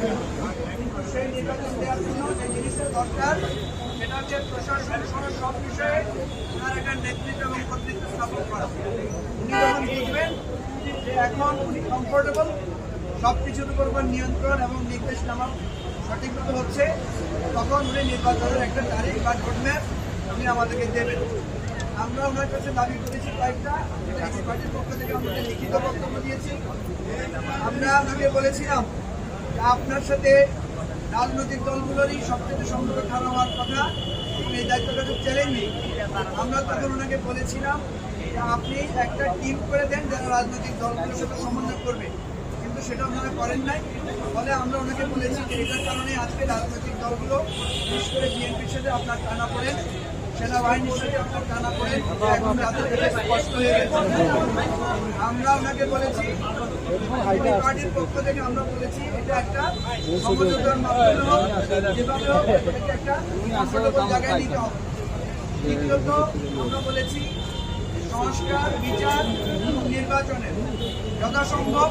কিন্তু সেই নির্বাচন দেওয়ার জন্য যে জিনিসটা দরকার সেটা হচ্ছে প্রশাসন সহ সব বিষয়ে তার একটা নেতৃত্ব এবং কর্তৃত্ব স্থাপন করা উনি যখন বুঝবেন যে এখন উনি কমফোর্টেবল সব কিছুর উপর নিয়ন্ত্রণ এবং নির্দেশ নেওয়া সঠিকভাবে হচ্ছে তখন উনি নির্বাচনের একটা তারিখ বা রোডম্যাপ উনি আমাদেরকে দেবেন আমরা ওনার কাছে দাবি করেছি কয়েকটা পার্টির পক্ষ থেকে আমাদের লিখিত বক্তব্য দিয়েছি আমরা ওনাকে বলেছিলাম আপনার সাথে রাজনৈতিক দলগুলোরই সবচেয়ে সম্পর্ক খারাপ হওয়ার কথা। এবং এই দায়িত্বটা খুব চ্যালেঞ্জিং আমরা তখন ওনাকে বলেছিলাম আপনি একটা টিম করে দেন যারা রাজনৈতিক দলগুলোর সাথে সমন্বয় করবে। কিন্তু সেটা ওনারা করেন নাই। ফলে আমরা ওনাকে বলেছি যে এটার কারণে আজকে রাজনৈতিক দলগুলো বিশেষ করে বিএনপির সাথে আপনার টানা পড়েন। সেনাবাহিনীর সাথে আপনার টানা পড়েন এখন গেছে। আমরা ওনাকে বলেছি পার্টির পক্ষ থেকে আমরা বলেছি, এটা একটা সমঝোতার জায়গায় নিতে হবে। দ্বিতীয়ত, আমরা বলেছি, সংস্কার, বিচার, নির্বাচনের যথাসম্ভব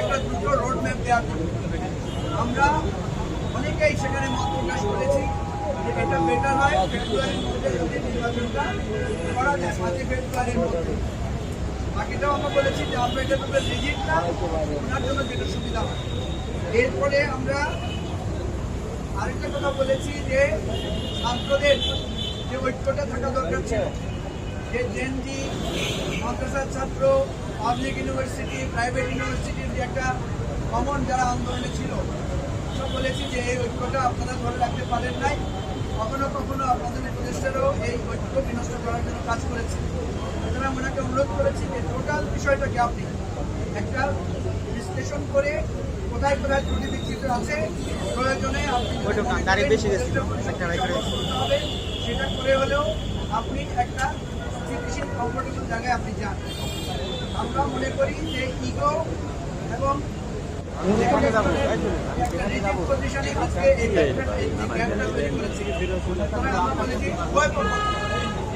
একটা দ্রুত রোড ম্যাপ দেওয়ার আমরা অনেকেই সেখানে মত প্রকাশ করেছি। এটা বেটার হয় ফেব্রুয়ারির মধ্যে যদি নির্বাচনটা করা যায় পাঁচই ফেব্রুয়ারির মধ্যে। বাকিটাও আমরা বলেছি যে আমরা এটা তোমরা রিজিট না ওনার জন্য যেটা সুবিধা হয়। এরপরে আমরা আরেকটা কথা বলেছি যে ছাত্রদের যে ঐক্যটা থাকা দরকার ছিল, যে জেনজি মাদ্রাসার ছাত্র পাবলিক ইউনিভার্সিটি প্রাইভেট ইউনিভার্সিটির যে একটা কমন যারা আন্দোলনে ছিল, সব বলেছি যে এই ঐক্যটা আপনারা ধরে রাখতে পারেন নাই। কখনো কখনো আপনাদের উপদেষ্টারও এই ঐক্য বিনষ্ট করার জন্য কাজ করেছে। সুতরাং ওনাকে অনুরোধ করেছি যে টোটাল বিষয়টাকে আপনি একটা বিশ্লেষণ করে কোথায় কোথায় ত্রুটি বিচ্ছিন্ন আছে প্রয়োজনে আপনি হবে, সেটা করে হলেও আপনি একটা স্থিতিশীল কমফোর্টেবল জায়গায় আপনি যান। আমরা মনে করি যে ইগো এবং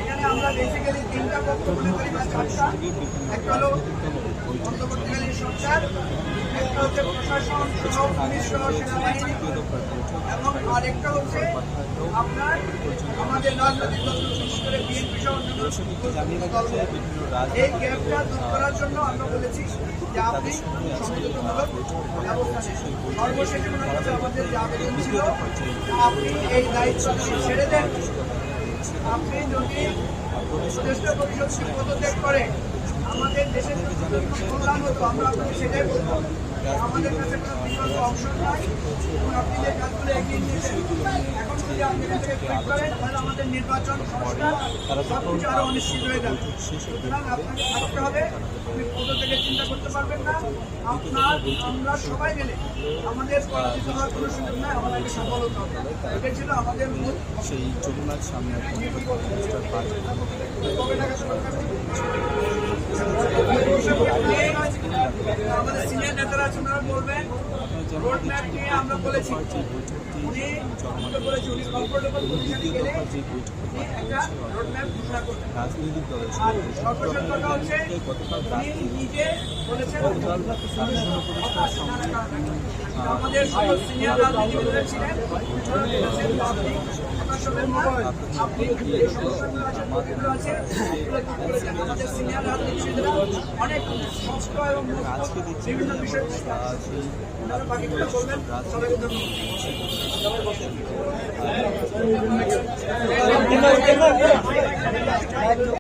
এখানে আমরা বেসিক্যালি তিনটা পক্ষ মনে করি একটা হলো অন্তর্বর্তীকালীন সরকার এবং আরেকটা হচ্ছে আপনার আমাদের রাজনৈতিক এই গ্যাপটা দূর করার জন্য আমরা বলেছি যে আপনি সংযুক্তমূলক আমাদের যে আবেদন ছিল আপনি এই দায়িত্ব ছেড়ে দেন আপনি যদি উপদেষ্টা পরিষদ পদত্যাগ করে আমাদের দেশের কল্যাণ হতো, আমরা আপনাকে সেটাই বলব আমাদের কাছে কোনো বিকল্প অপশন আপনি যে কাজগুলো এগিয়ে এখন যদি আপনি এটা থেকে ক্লিক করেন তাহলে আমাদের নির্বাচন সংস্কার সব কিছু অনিশ্চিত হয়ে যাবে সুতরাং আপনাকে থাকতে হবে আপনি পদ থেকে চিন্তা করতে পারবেন না আপনার আমরা সবাই মিলে আমাদের পরাজিত হওয়ার কোনো সুযোগ নাই আমাদেরকে সফল হতে হবে এটাই ছিল আমাদের মূল সেই যমুনার সামনে আমাদের নেতারা আছে ওনারা বলবেন রোড ম্যাপ নিয়ে আমরা বলেছি উনি আমরা বলেছি, উনি কমফোর্টেবল পজিশনে গেলে একটা রোড ম্যাপ ঘোষণা করবেন রাজনৈতিক নিজে বলেছেন আমাদের সিনিয়র রাজনীতিবিদরা ছিলেন। আমাদের সিনিয়র রাজনীতিবিদরা অনেক শক্ত এবং বিভিন্ন বিষয়। ওনারা বাকিগুলো বলবেন সবাইকে ধন্যবাদ